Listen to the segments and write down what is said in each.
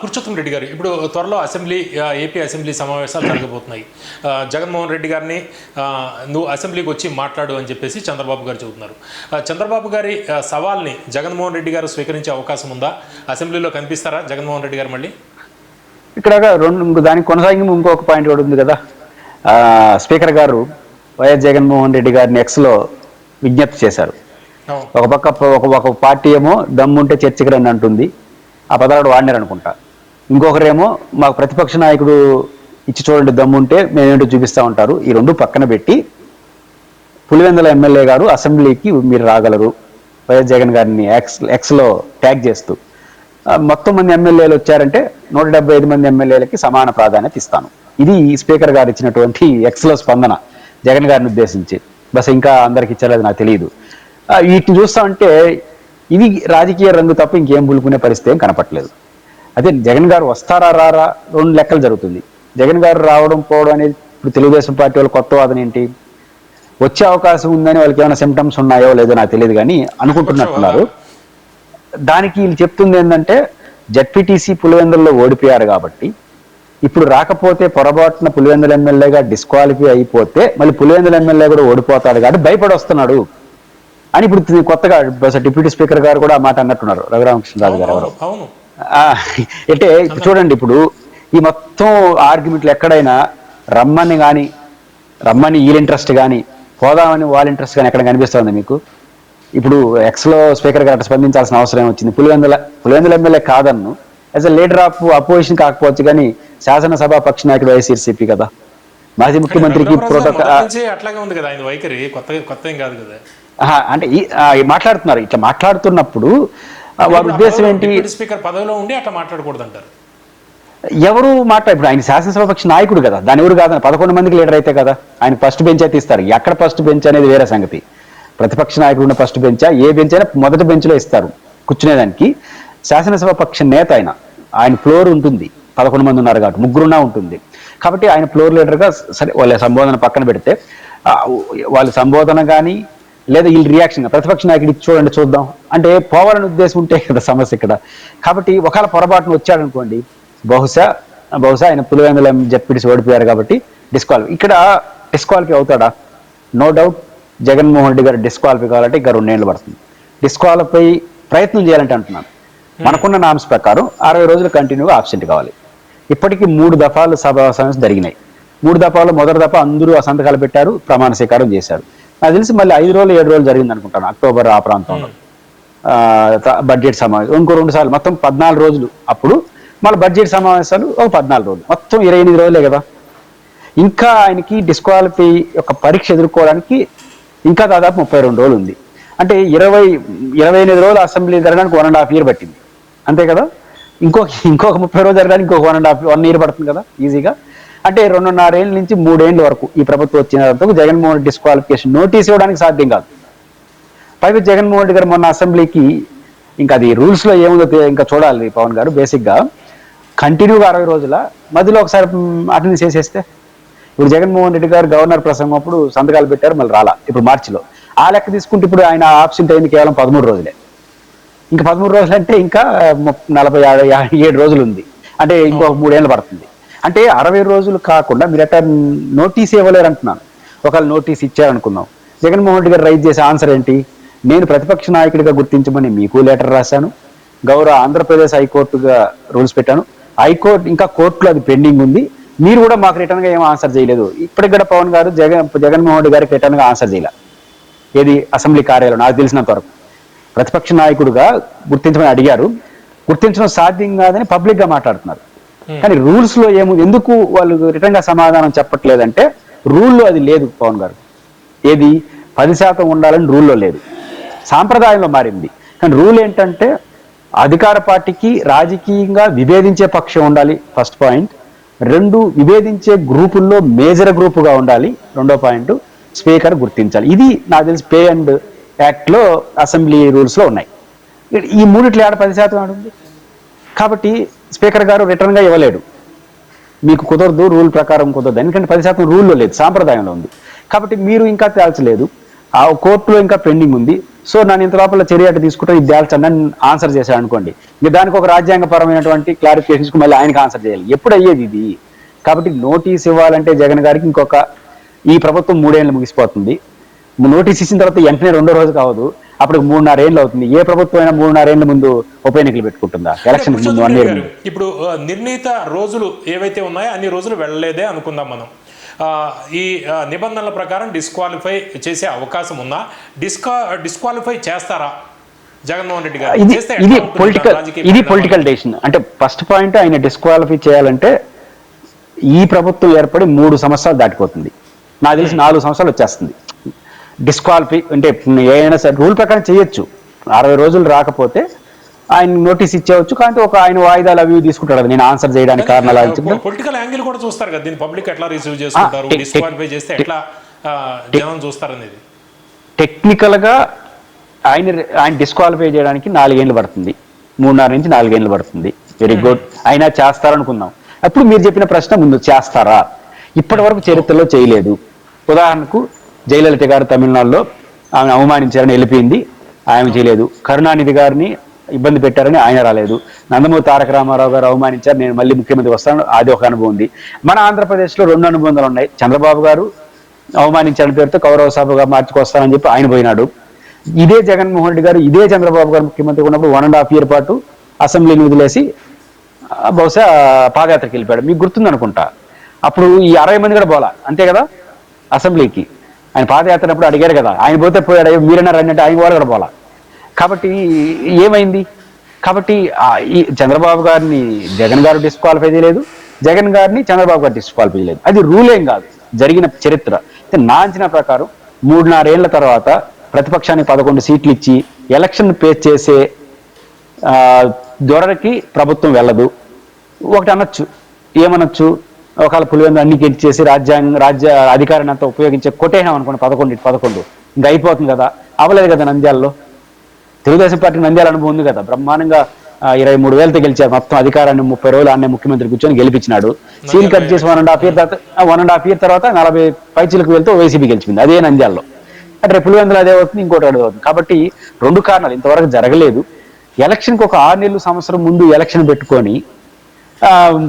పురుషోత్తం రెడ్డి గారు ఇప్పుడు త్వరలో అసెంబ్లీ ఏపీ అసెంబ్లీ సమావేశాలు జరగబోతున్నాయి. జగన్మోహన్ రెడ్డి గారిని నువ్వు అసెంబ్లీకి వచ్చి మాట్లాడు అని చెప్పేసి చంద్రబాబు గారు చెబుతున్నారు. చంద్రబాబు గారి సవాల్ని జగన్మోహన్ రెడ్డి గారు స్వీకరించే అవకాశం ఉందా? అసెంబ్లీలో కనిపిస్తారా జగన్మోహన్ రెడ్డి గారు మళ్ళీ? ఇక్కడ రెండు దానికి కొనసాగింపు ఇంకొక పాయింట్ కూడా ఉంది కదా. స్పీకర్ గారు వైఎస్ జగన్మోహన్ రెడ్డి గారిని ఎక్స్లో విజ్ఞప్తి చేశారు. ఒక పక్క ఒక ఒక పార్టీ ఏమో దమ్ముంటే చర్చకి రండి అంటుంది. ఆ పదాలు వాడినారు అనుకుంటా ఇంకొకరేమో మాకు ప్రతిపక్ష నాయకుడు ఇచ్చి చూడండి దమ్ముంటే మేమేంటో చూపిస్తా ఉంటారు. ఈ రెండు పక్కన పెట్టి పులివెందుల ఎమ్మెల్యే గారు అసెంబ్లీకి మీరు రాగలరు. వైఎస్ జగన్ గారిని ఎక్స్ ఎక్స్లో ట్యాగ్ చేస్తూ. మొత్తం మంది ఎమ్మెల్యేలు వచ్చారంటే నూట డెబ్బై ఐదు మంది ఎమ్మెల్యేలకి సమాన ప్రాధాన్యత ఇస్తాను. ఇది స్పీకర్ గారు ఇచ్చినటువంటి ఎక్స్లో స్పందన జగన్ గారిని ఉద్దేశించి. బస్ ఇంకా అందరికి ఇచ్చలేదు నాకు తెలియదు. వీటిని చూస్తా ఉంటే ఇవి రాజకీయ రంగు తప్ప ఇంకేం పులుకునే పరిస్థితి ఏం కనపట్లేదు అదే జగన్ గారు వస్తారా రారా? రెండు లెక్కలు జరుగుతుంది. జగన్ గారు రావడం పోవడం అనేది ఇప్పుడు తెలుగుదేశం పార్టీ వాళ్ళు కొత్త వాదన ఏంటి? వచ్చే అవకాశం ఉందని వాళ్ళకి ఏమైనా సిమ్టమ్స్ ఉన్నాయో లేదో నాకు తెలియదు కానీ అనుకుంటున్నట్టున్నారు. దానికి వీళ్ళు చెప్తుంది ఏంటంటే జడ్పీటీసీ పులివెందుల్లో ఓడిపోయారు కాబట్టి ఇప్పుడు రాకపోతే పొరపాటున పులివెందుల ఎమ్మెల్యేగా డిస్క్వాలిఫై అయిపోతే మళ్ళీ పులివెందుల ఎమ్మెల్యే కూడా ఓడిపోతాడు కాబట్టి భయపడి వస్తున్నాడు అని ఇప్పుడు కొత్తగా డిప్యూటీ స్పీకర్ గారు కూడా మాట అన్నట్టున్నారు. రఘురామకృష్ణరాజు గారు ఎవరు. అంటే చూడండి ఇప్పుడు ఈ మొత్తం ఆర్గ్యుమెంట్లు ఎక్కడైనా రమ్మని కానీ రమ్మని వీళ్ళ ఇంట్రెస్ట్ కానీ పోదామని వాళ్ళ ఇంట్రెస్ట్ కానీ ఎక్కడ కనిపిస్తుంది మీకు? ఇప్పుడు ఎక్స్లో స్పీకర్ గారు అట్లా స్పందించాల్సిన అవసరం వచ్చింది? Pulivendula Pulivendula MLA కాదన్ను. As a leader of opposition కాకపోవచ్చు కానీ శాసనసభ పక్ష నాయకుడు వైఎస్ఆర్సీపీ కదా. మాజీ ముఖ్యమంత్రికి ప్రోటోకాల్ అట్లాగే ఉంది కదా ఆయన వైఖరి. కొత్త కొత్త ఏం కాదు కదా. అంటే మాట్లాడుతున్నారు. ఇట్లా మాట్లాడుతున్నప్పుడు వారి ఉద్దేశం ఏంటి? స్పీకర్ పదవిలో ఉండి అట్లా మాట్లాడకూడదు అంటారు ఎవరు మాట ఇప్పుడు ఆయన శాసనసభ పక్ష నాయకుడు కదా. దాని ఎవరు కాదని పదకొండు మందికి లీడర్ అయితే కదా. ఆయన ఫస్ట్ బెంచ్ అయితే ఇస్తారు ఎక్కడ ఫస్ట్ బెంచ్ అనేది వేరే సంగతి. ప్రతిపక్ష నాయకుడు ఉన్న ఫస్ట్ బెంచ్? ఏ బెంచ్ అయినా మొదటి బెంచ్లో ఇస్తారు కూర్చునేదానికి. శాసనసభ పక్ష నేత ఆయన. ఆయన ఫ్లోర్ ఉంటుంది. పదకొండు మంది ఉన్నారు కాబట్టి ముగ్గురున్నా ఉంటుంది. కాబట్టి ఆయన ఫ్లోర్ లీడర్గా సరే వాళ్ళ సంబోధన పక్కన పెడితే వాళ్ళ సంబోధన కానీ లేదా వీళ్ళ రియాక్షన్ ప్రతిపక్ష నాయకుడికి చూడండి చూద్దాం. అంటే పోవాలని ఉద్దేశం ఉంటే కదా సమస్య ఇక్కడ. కాబట్టి ఒకవేళ పొరపాటున వచ్చాడనుకోండి బహుశా బహుశా ఆయన పులివెందుల జడ్పీటీసీ ఓడిపోయారు కాబట్టి డిస్క్వాలిఫై ఇక్కడ డిస్క్వాలిఫై అవుతాడా? నో డౌట్ జగన్మోహన్ రెడ్డి గారు డిస్క్వాలిఫై కావాలంటే ఇంకా రెండేళ్ళు పడుతుంది. డిస్క్వాలిఫై ప్రయత్నం చేయాలంటే అంటున్నాను. మనకున్న నామ్స్ ప్రకారం అరవై రోజులు కంటిన్యూగా ఆబ్సెంట్ కావాలి. ఇప్పటికీ మూడు దఫాలు సభా జరిగినాయి. మూడు దఫాలు మొదటి దఫా అందరూ సంతకాలు పెట్టారు ప్రమాణ స్వీకారం చేశారు. నాకు తెలిసి మళ్ళీ ఐదు రోజులు ఏడు రోజులు జరిగింది అనుకుంటాను అక్టోబర్ ఆ ప్రాంతంలో బడ్జెట్ సమావేశం ఇంకో రెండు సార్లు మొత్తం పద్నాలుగు రోజులు అప్పుడు మళ్ళీ బడ్జెట్ సమావేశాలు ఒక పద్నాలుగు రోజులు. మొత్తం ఇరవై ఎనిమిది రోజులే కదా. ఇంకా ఆయనకి డిస్క్వాలిఫై యొక్క పరీక్ష ఎదుర్కోవడానికి ఇంకా దాదాపు ముప్పై రెండు రోజులు ఉంది. అంటే ఇరవై ఇరవై ఎనిమిది రోజులు అసెంబ్లీ జరగడానికి వన్ అండ్ హాఫ్ ఇయర్ పట్టింది. అంతే కదా? ఇంకొక ఇంకొక ముప్పై రోజులు జరగడానికి ఇంకొక one and half one year పడుతుంది కదా ఈజీగా అంటే రెండున్నరేళ్ళ నుంచి మూడేళ్ళ వరకు ఈ ప్రభుత్వం వచ్చిన వచ్చినందుకు జగన్మోహన్ రెడ్డి డిస్క్వాలిఫికేషన్ నోటీస్ ఇవ్వడానికి సాధ్యం కాదు. పైగా జగన్మోహన్ రెడ్డి గారు మొన్న అసెంబ్లీకి ఇంకా అది రూల్స్లో ఏముందో ఇంకా చూడాలి పవన్ గారు బేసిక్గా కంటిన్యూగా అరవై రోజుల మధ్యలో ఒకసారి అటెండ్ చేసేస్తే ఇప్పుడు జగన్మోహన్ రెడ్డి గారు గవర్నర్ ప్రసంగం అప్పుడు సంతకాలు పెట్టారు మళ్ళీ రాలా. ఇప్పుడు మార్చిలో. ఆ లెక్క తీసుకుంటే ఇప్పుడు ఆయన ఆబ్సెంట్ అయింది కేవలం పదమూడు రోజులే. ఇంకా పదమూడు రోజులు అంటే ఇంకా నలభై ఏడు రోజులు ఉంది. అంటే ఇంకొక మూడేళ్ళు పడుతుంది. అంటే అరవై రోజులు కాకుండా మీరు ఎట్లా నోటీస్ ఇవ్వలేరు అంటున్నాను ఒకవేళ నోటీస్ ఇచ్చారనుకుందాం. జగన్మోహన్ రెడ్డి గారు రైజ్ చేసే ఆన్సర్ ఏంటి? నేను ప్రతిపక్ష నాయకుడిగా గుర్తించమని మీకు లెటర్ రాశాను. గౌరవ ఆంధ్రప్రదేశ్ హైకోర్టుగా రూల్స్ పెట్టాను. హైకోర్టు ఇంకా కోర్టులో అది పెండింగ్ ఉంది. మీరు కూడా మాకు రిటర్న్గా ఏం ఆన్సర్ చేయలేదు. ఇప్పటికి కూడా పవన్ గారు జగన్ జగన్మోహన్ రెడ్డి గారికి రిటర్న్గా ఆన్సర్ చేయలే. ఏది? అసెంబ్లీ కార్యాలయం నాకు తెలిసినంత వరకు. ప్రతిపక్ష నాయకుడుగా గుర్తించమని అడిగారు. గుర్తించడం సాధ్యం కాదని పబ్లిక్గా మాట్లాడుతున్నారు. Hmm. కానీ రూల్స్లో ఏము ఎందుకు వాళ్ళు రిటర్న్గా సమాధానం చెప్పట్లేదంటే రూల్లో అది లేదు పవన్ గారు. ఏది? పది శాతం ఉండాలని రూల్లో లేదు. సాంప్రదాయంలో మారింది. కానీ రూల్ ఏంటంటే అధికార పార్టీకి రాజకీయంగా విభేదించే పక్షం ఉండాలి ఫస్ట్ పాయింట్. రెండు విభేదించే గ్రూపుల్లో మేజర్ గ్రూపుగా ఉండాలి రెండో పాయింట్. స్పీకర్ గుర్తించాలి. ఇది నాకు తెలిసి పే అండ్ యాక్ట్లో అసెంబ్లీ రూల్స్లో ఉన్నాయి. ఈ మూడిట్లో ఏడ పది శాతం ఆడుంది కాబట్టి స్పీకర్ గారు రిటర్న్గా ఇవ్వలేడు. మీకు కుదరదు రూల్ ప్రకారం కుదరదు. ఎందుకంటే పది శాతం రూల్లో లేదు సాంప్రదాయంలో ఉంది. కాబట్టి మీరు ఇంకా తేల్చలేదు. ఆ కోర్టులో ఇంకా పెండింగ్ ఉంది. సో నన్ను ఇంత లోపల చర్య అటు తీసుకుంటే ఇది తేల్చండి అని ఆన్సర్ చేశాడు అనుకోండి. ఇంకా దానికి ఒక రాజ్యాంగపరమైనటువంటి క్లారిఫికేషన్స్ మళ్ళీ ఆయనకి ఆన్సర్ చేయాలి. ఎప్పుడు అయ్యేది ఇది? కాబట్టి నోటీస్ ఇవ్వాలంటే జగన్ గారికి ఇంకొక ఈ ప్రభుత్వం మూడేళ్ళు ముగిసిపోతుంది. నోటీస్ ఇచ్చిన తర్వాత వెంటనే రెండో రోజు కావదు అప్పుడు మూడున్నర ఏళ్ళు అవుతుంది. ఏ ప్రభుత్వం అయినా మూడున్నర ఏళ్ళ ముందు ఉప ఎన్నికలు పెట్టుకుంటుందా? ఎలక్షన్ ముందు ఇప్పుడు నిర్ణీత రోజులు ఏవైతే ఉన్నాయో అన్ని రోజులు వెళ్ళలేదే అనుకుందాం మనం. ఈ నిబంధనల ప్రకారం డిస్క్వాలిఫై చేసే అవకాశం ఉందా? డిస్కా డిస్క్వాలిఫై చేస్తారా? జగన్మోహన్ రెడ్డి గారు? ఇది ఇది పొలిటికల్ ఇది? పొలిటికల్ డెసిషన్ అంటే ఫస్ట్ పాయింట్ ఆయన డిస్క్వాలిఫై చేయాలంటే ఈ ప్రభుత్వం ఏర్పడి మూడు సంవత్సరాలు దాటిపోతుంది. నాకు తెలిసి నాలుగు సంవత్సరాలు వచ్చేస్తుంది. డిస్క్వాలిఫై అంటే ఏదైనా సరే రూల్ ప్రకారం చేయొచ్చు. అరవై రోజులు రాకపోతే ఆయన నోటీస్ ఇచ్చేవచ్చు కానీ ఒక ఆయన వాయిదాలు అవి తీసుకుంటాడు నేను ఆన్సర్ చేయడానికి కారణాలు. పొలిటికల్ యాంగిల్ కూడా చూస్తారు కదా దీన్ని పబ్లిక్ ఎట్లా రిసీవ్ చేసుకుంటారు డిస్క్వాలిఫై చేస్తే ఎట్లా జనం చూస్తారు అనేది టెక్నికల్గా ఆయన ఆయన డిస్క్వాలిఫై చేయడానికి నాలుగేళ్ళు పడుతుంది. మూడున్నర నుంచి నాలుగేళ్ళు పడుతుంది. వెరీ గుడ్ అయినా చేస్తారనుకుందాం. అప్పుడు మీరు చెప్పిన ప్రశ్న ముందు చేస్తారా? ఇప్పటి వరకు చరిత్రలో చేయలేదు. ఉదాహరణకు జయలలిత గారు తమిళనాడులో ఆమె అవమానించారని వెళ్ళిపోయింది. ఆమె చేయలేదు. కరుణానిధి గారిని ఇబ్బంది పెట్టారని ఆయన రాలేదు. నందమూరి తారక రామారావు గారు అవమానించారు. నేను మళ్ళీ ముఖ్యమంత్రి వస్తాను. అది ఒక అనుభవం ఉంది. మన ఆంధ్రప్రదేశ్లో రెండు అనుబంధాలు ఉన్నాయి. చంద్రబాబు గారు అవమానించాలని పేరుతో కౌరవ సభగా మార్చుకొస్తానని చెప్పి ఆయన పోయినాడు. ఇదే జగన్మోహన్ రెడ్డి గారు ఇదే చంద్రబాబు గారు ముఖ్యమంత్రి ఉన్నప్పుడు వన్ అండ్ హాఫ్ ఇయర్ పాటు అసెంబ్లీని వదిలేసి బహుశా పాదయాత్రకి వెళ్ళిపోయాడు. మీకు గుర్తుంది అనుకుంటా అప్పుడు ఈ అరవై మంది కూడా పోలా అంతే కదా? అసెంబ్లీకి. ఆయన పాదయాత్ర అప్పుడు అడిగారు కదా ఆయన పోతే పోయాడు మీరన్నా రండి అంటే ఆయన వాళ్ళు కూడా పోలా. కాబట్టి ఏమైంది? కాబట్టి ఈ చంద్రబాబు గారిని జగన్ గారు డిస్క్వాలిఫై చేయలేదు. జగన్ గారిని చంద్రబాబు గారు డిస్క్వాలిఫై చేయలేదు. అది రూల్ ఏం కాదు. జరిగిన చరిత్ర. నాంచిన నా అంచనా ప్రకారం మూడున్నరేళ్ళ తర్వాత ప్రతిపక్షానికి పదకొండు సీట్లు ఇచ్చి ఎలక్షన్ పేస్ చేసే ధోరణికి దొరకి ప్రభుత్వం వెళ్ళదు. ఒకటి అనొచ్చు. ఏమనొచ్చు? ఒకవేళ పులివెందు అన్ని గెలిచేసి రాజ్యాంగ రాజ్య అధికారాన్ని అంతా ఉపయోగించే కొట్టేసాం అనుకోండి పదకొండు ఇటు పదకొండు. ఇంకా అయిపోతుంది కదా. అవ్వలేదు కదా నంద్యాలలో. తెలుగుదేశం పార్టీ నంద్యాల అనుభవం ఉంది కదా. బ్రహ్మాండంగా ఇరవై మూడు వేలతో గెలిచారు. మొత్తం అధికారాన్ని ముప్పై రోజులు అన్నే ముఖ్యమంత్రి కూర్చొని గెలిపించినాడు. సీల్ కట్ చేసి వన్ అండ్ హాఫ్ ఇయర్ తర్వాత వన్ అండ్ హాఫ్ ఇయర్ తర్వాత నలభై పైచీలకు వెళ్తే వైసీపీ గెలిచింది. అదే నంద్యాలలో. అంటే రేపు పులివెందులు అదే అవుతుంది ఇంకోటి అదే అవుతుంది. కాబట్టి రెండు కారణాలు ఇంతవరకు జరగలేదు. ఎలక్షన్కి ఒక ఆరు నెలలు సంవత్సరం ముందు ఎలక్షన్ పెట్టుకొని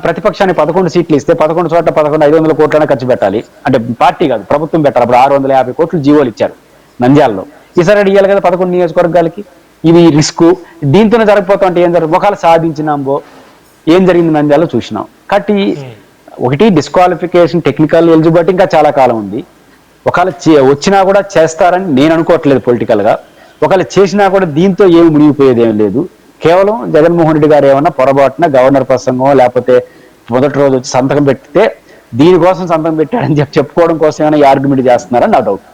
ప్రతిపక్షాన్ని పదకొండు సీట్లు ఇస్తే పదకొండు చోట్ల పదకొండు ఐదు వందల కోట్లనే ఖర్చు పెట్టాలి. అంటే పార్టీ కాదు ప్రభుత్వం పెట్టాలి. అప్పుడు ఆరు వందల యాభై కోట్లు జీవోలు ఇచ్చారు నంద్యాలలో. ఈసారి ఇవ్వాలి కదా పదకొండు నియోజకవర్గాలకి? ఇవి రిస్క్. దీంతోనే జరగపోతా అంటే ఏం జరగదు ఒకవేళ సాధించినాంబో ఏం జరిగింది నంద్యాలలో చూసినాం. కాబట్టి ఒకటి డిస్క్వాలిఫికేషన్ టెక్నికల్ ఎలిజిబిలిటీ ఇంకా చాలా కాలం ఉంది. ఒకవేళ వచ్చినా కూడా చేస్తారని నేను అనుకోవట్లేదు పొలిటికల్గా. ఒకవేళ చేసినా కూడా దీంతో ఏమి మునిగిపోయేది ఏం లేదు. కేవలం జగన్మోహన్ రెడ్డి గారు ఏమన్నా పొరపాటున గవర్నర్ ప్రసంగం లేకపోతే మొదటి రోజు వచ్చి సంతకం పెట్టితే దీనికోసం సంతకం పెట్టాడని చెప్పి చెప్పుకోవడం కోసం ఏమైనా ఆర్గ్యుమెంట్ చేస్తున్నారని నా డౌట్